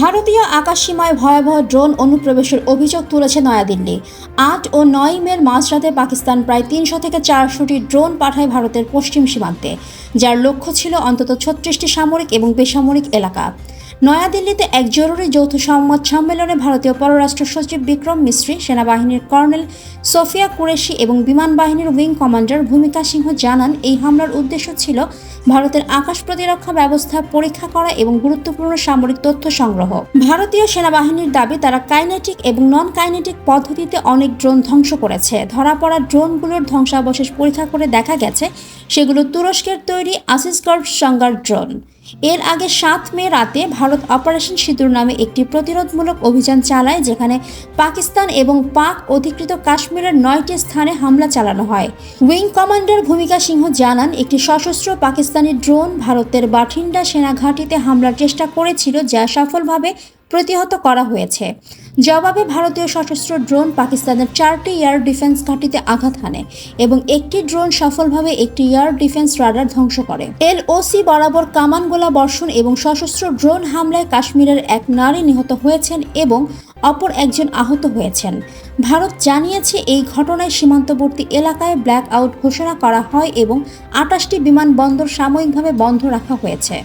ভারতীয় আকাশসীমায় ভয়াবহ ড্রোন অনুপ্রবেশের অভিযোগ তুলেছে নয়াদিল্লি। আট ও নয় মের মাঝরাতে পাকিস্তান প্রায় তিনশো থেকে চারশোটি ড্রোন পাঠায় ভারতের পশ্চিম সীমান্তে, যার লক্ষ্য ছিল অন্তত ছত্রিশটি সামরিক এবং বেসামরিক এলাকা। নয়াদিল্লিতে এক জরুরি যৌথ সংবাদ সম্মেলনে ভারতীয় পররাষ্ট্র সচিব বিক্রম মিশ্রি সেনাবাহিনীর কর্নেল সোফিয়া কুরেশি এবং বিমান বাহিনীর উইং কমান্ডার ভূমিকা সিংহ জানান, এই হামলার উদ্দেশ্য ছিল ভারতের আকাশ প্রতিরক্ষা ব্যবস্থা পরীক্ষা করা এবং গুরুত্বপূর্ণ সামরিক তথ্য সংগ্রহ। ভারতীয় সেনাবাহিনীর দাবি, তারা কাইনেটিক এবং নন কাইনেটিক পদ্ধতিতে অনেক ড্রোন ধ্বংস করেছে। ধরা পড়া ড্রোনগুলোর ধ্বংসাবশেষ পরীক্ষা করে দেখা গেছে, সেগুলো তুরস্কের তৈরি আসিসগড় সংগার ড্রোন। এর আগে সাত মে রাতে ভারত অপারেশন সিঁদুর নামে একটি প্রতিরোধমূলক অভিযান চালায়, যেখানে পাকিস্তান এবং পাক অধিকৃত কাশ্মীরের নয়টি স্থানে হামলা চালানো হয়। উইং কমান্ডার ভূমিকা সিংহ জানান, একটি সশস্ত্র পাকিস্তানি ড্রোন ভারতের বাঠিন্ডা সেনাঘাঁটিতে হামলার চেষ্টা করেছিল, যা সফলভাবে প্রতিহত করা হয়েছে। জবাবে ভারতীয় সশস্ত্র ড্রোন পাকিস্তানের চারটি এয়ার ডিফেন্স ঘাঁটিতে আঘাত হানে এবং একটি ড্রোন সফলভাবে একটি এয়ার ডিফেন্স রাডার ধ্বংস করে। এল এলওসি বরাবর কামান গোলা বর্ষণ এবং সশস্ত্র ড্রোন হামলায় কাশ্মীরের এক নারী নিহত হয়েছেন এবং অপর একজন আহত হয়েছেন। ভারত জানিয়েছে এই ঘটনায় সীমান্তবর্তী এলাকায় ব্ল্যাক আউট ঘোষণা করা হয় এবং আটাশটি বিমানবন্দর সাময়িকভাবে বন্ধ রাখা হয়েছে।